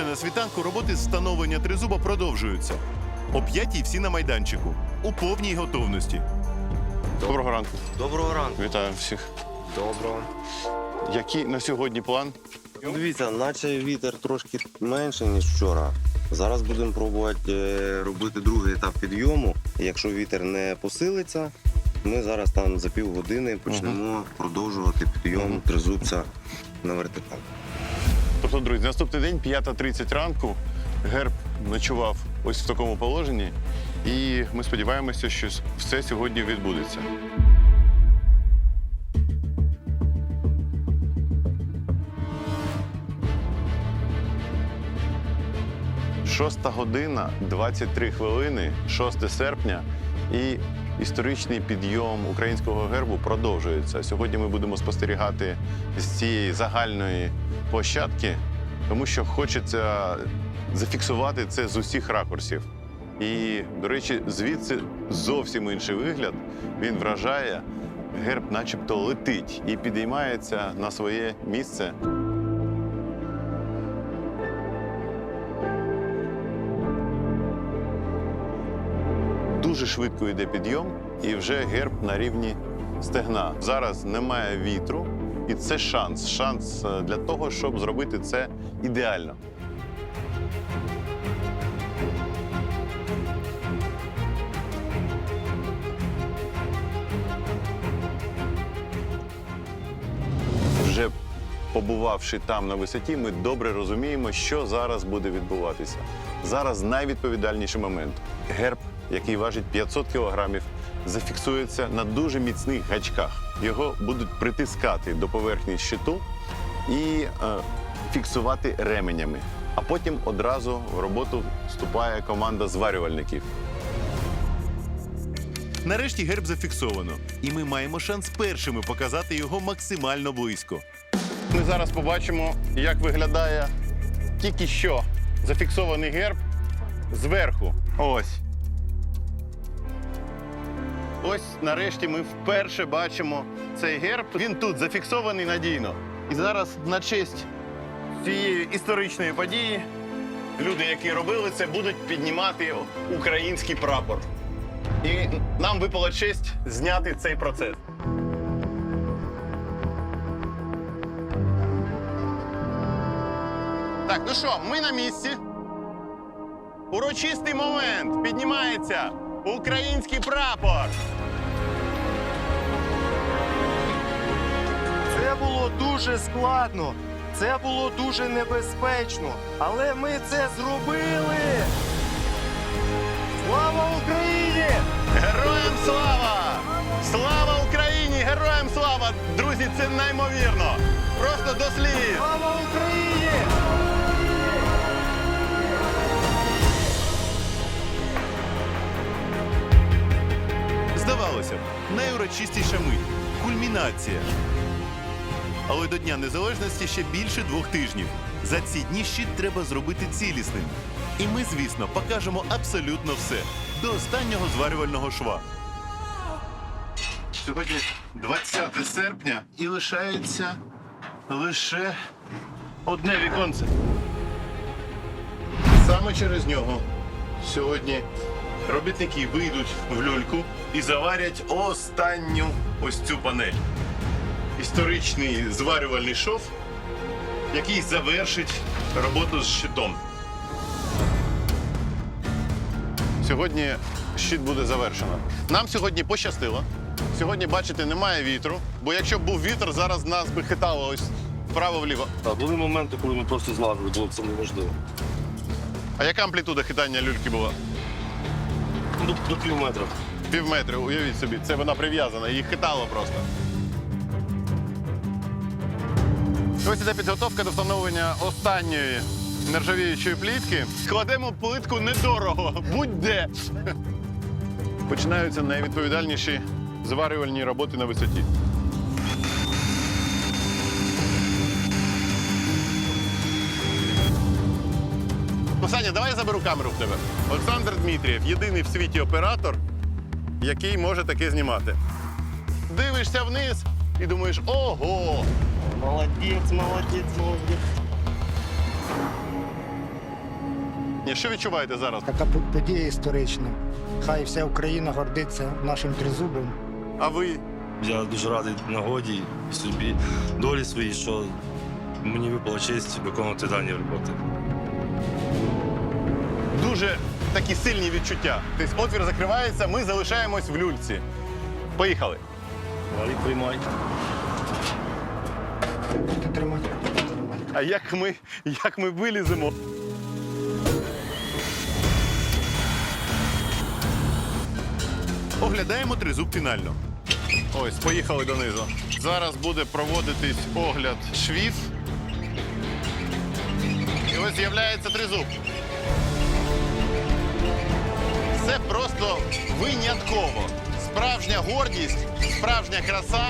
Вже на світанку роботи з встановлення тризуба продовжуються. О п'ятій всі на майданчику у повній готовності. Доброго ранку. Доброго ранку. Вітаю всіх. Доброго. Який на сьогодні план? Дивіться, наче вітер трошки менше, ніж вчора. Зараз будемо пробувати е, робити другий етап підйому. Якщо вітер не посилиться, ми зараз там за півгодини почнемо продовжувати підйом тризубця на вертикаль. Тобто, друзі, наступний день, 5.30 ранку, герб ночував ось в такому положенні, і ми сподіваємося, що все сьогодні відбудеться. Шоста година, 23 хвилини, 6 серпня, і історичний підйом українського гербу продовжується. Сьогодні ми будемо спостерігати з цієї загальної площадки, тому що хочеться зафіксувати це з усіх ракурсів. І, до речі, звідси зовсім інший вигляд. Він вражає, герб начебто летить і підіймається на своє місце. Дуже швидко йде підйом, і вже герб на рівні стегна. Зараз немає вітру, і це шанс. Шанс е, для того, щоб зробити це ідеально. Вже побувавши там на висоті, ми добре розуміємо, що зараз буде відбуватися. Зараз найвідповідальніший момент. Герб, який важить 500 кілограмів, зафіксується на дуже міцних гачках. Його будуть притискати до поверхні щиту і е, фіксувати ременями. А потім одразу в роботу вступає команда зварювальників. Нарешті герб зафіксовано, і ми маємо шанс першими показати його максимально близько. Ми зараз побачимо, як виглядає тільки що зафіксований герб зверху. Ось. Ось нарешті ми вперше бачимо цей герб. Він тут зафіксований надійно. І зараз на честь цієї історичної події люди, які робили це, будуть піднімати український прапор. І нам випала честь зняти цей процес. Так, ну що, ми на місці. Урочистий момент. Піднімається український прапор. Це було дуже складно, це було дуже небезпечно, але ми це зробили. Слава Україні! Героям слава! Слава Україні! Героям слава! Друзі, це неймовірно! Просто до слів! Слава Україні! Найурочистіша мить кульмінація. Але до Дня Незалежності ще більше двох тижнів. За ці дні щит треба зробити цілісним. І ми, звісно, покажемо абсолютно все до останнього зварювального шва. Сьогодні 20 серпня і лишається лише одне віконце. Саме через нього сьогодні робітники вийдуть в люльку і заварять останню ось цю панель. Історичний зварювальний шов, який завершить роботу з щитом. Сьогодні щит буде завершено. Нам сьогодні пощастило. Сьогодні, бачите, немає вітру, бо якщо б був вітер, зараз нас би хитало ось вправо-вліво. Так, були моменти, коли ми просто злазили, було це неможливо. А яка амплітуда хитання люльки була? До, до пів метра. Пів метра, уявіть собі, це вона прив'язана, її хитало просто. Ось іде підготовка до встановлення останньої нержавіючої плітки. Кладемо плитку недорого, будь-де. Починаються найвідповідальніші зварювальні роботи на висоті. Саня, давай я заберу камеру в тебе. Олександр Дмитрієв єдиний в світі оператор, який може таке знімати. Дивишся вниз і думаєш, ого! Молодець, молодець, молодець. Ні, що відчуваєте зараз? Така подія історична. Хай вся Україна гордиться нашим тризубом. А ви Я дуже радий нагоді собі долі своїй, що мені випала честь виконувати дані роботи. Дуже такі сильні відчуття. Тобто отвір закривається, ми залишаємось в люльці. Поїхали. Приймай. Тримай. тримай. А як ми, як ми виліземо? Оглядаємо тризуб фінально. Ось, поїхали донизу. Зараз буде проводитись огляд швів. І ось з'являється тризуб. Це просто винятково. Справжня гордість, справжня краса.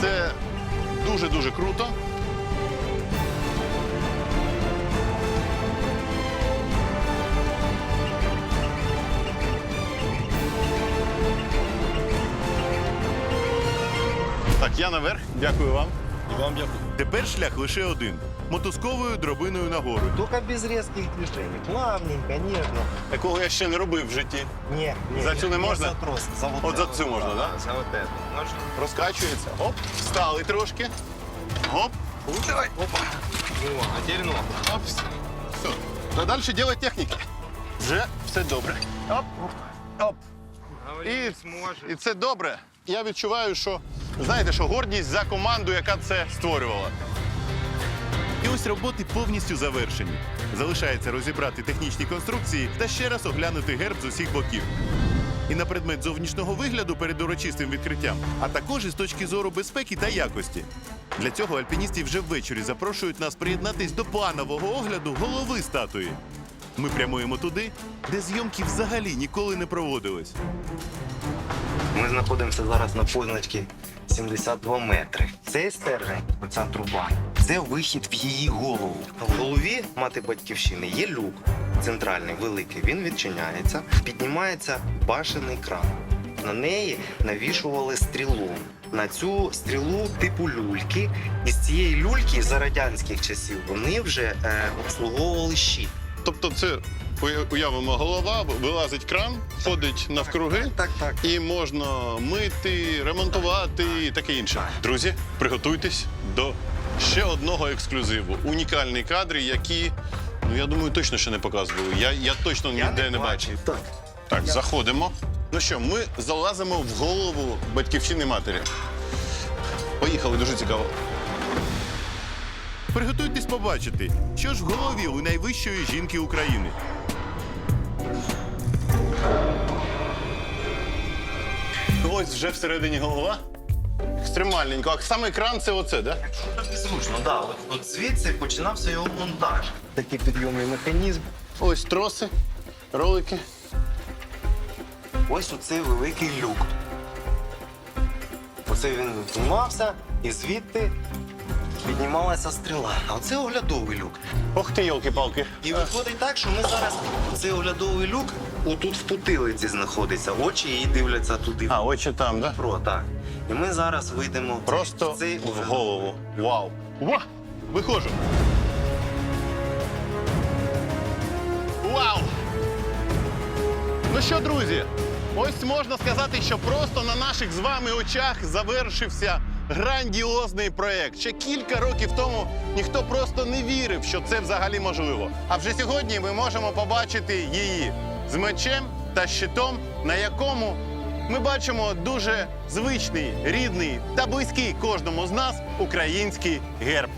Це дуже-дуже круто. Так, я наверх. Дякую вам. І вам дякую. Тепер шлях лише один мотузковою дробиною нагору. Только без резких движений. Плавненько, нежно. Такого я ще не робив в житті. Не, не, За цю не можна? За трос, за вот От за цю можна, да? За вот это. Можно? Розкачується. Оп, встали трошки. Оп. Давай. Опа. О, а теперь ногу. Оп. Все. А далі діло техніки. Вже все добре. Оп. Оп. І, і це добре. Я відчуваю, що знаєте, що гордість за команду, яка це створювала. Ось роботи повністю завершені. Залишається розібрати технічні конструкції та ще раз оглянути герб з усіх боків. І на предмет зовнішнього вигляду перед урочистим відкриттям, а також із точки зору безпеки та якості. Для цього альпіністи вже ввечері запрошують нас приєднатись до планового огляду голови статуї. Ми прямуємо туди, де зйомки взагалі ніколи не проводились. Ми знаходимося зараз на позначці 72 метри. Цей стержень, оця труба, це вихід в її голову. В голові мати батьківщини є люк центральний, великий. Він відчиняється, піднімається башений кран. На неї навішували стрілу. На цю стрілу типу люльки. І з цієї люльки за радянських часів вони вже е, обслуговували щит. Тобто, це уявимо голова, вилазить кран, ходить навкруги. Так, так. І можна мити, ремонтувати і таке інше. Друзі, приготуйтесь до ще одного ексклюзиву. Унікальні кадри, які, ну я думаю, точно ще не показували. Я, я точно ніде не бачив. Так. Так, заходимо. Ну що, ми залазимо в голову батьківщини матері. Поїхали, дуже цікаво. Приготуйтесь побачити, що ж в голові у найвищої жінки України. Ось вже всередині голова. Екстремальненько. А саме екран це оце, да? Зручно, да. От, от звідси починався його монтаж. Такий підйомний механізм. Ось троси, ролики. Ось оцей великий люк. Оце він знімався і звідти піднімалася стріла. А оце оглядовий люк. Ох ти, йолки-палки. І виходить так, що ми зараз цей оглядовий люк отут в потилиці знаходиться. Очі її дивляться туди. А, очі там, да? Про, так. І ми зараз вийдемо в цей в оглядовий голову. Вау. Ва! Виходжу. Вау! Ну що, друзі, ось можна сказати, що просто на наших з вами очах завершився грандіозний проєкт. Ще кілька років тому ніхто просто не вірив, що це взагалі можливо. А вже сьогодні ми можемо побачити її з мечем та щитом, на якому ми бачимо дуже звичний, рідний та близький кожному з нас український герб.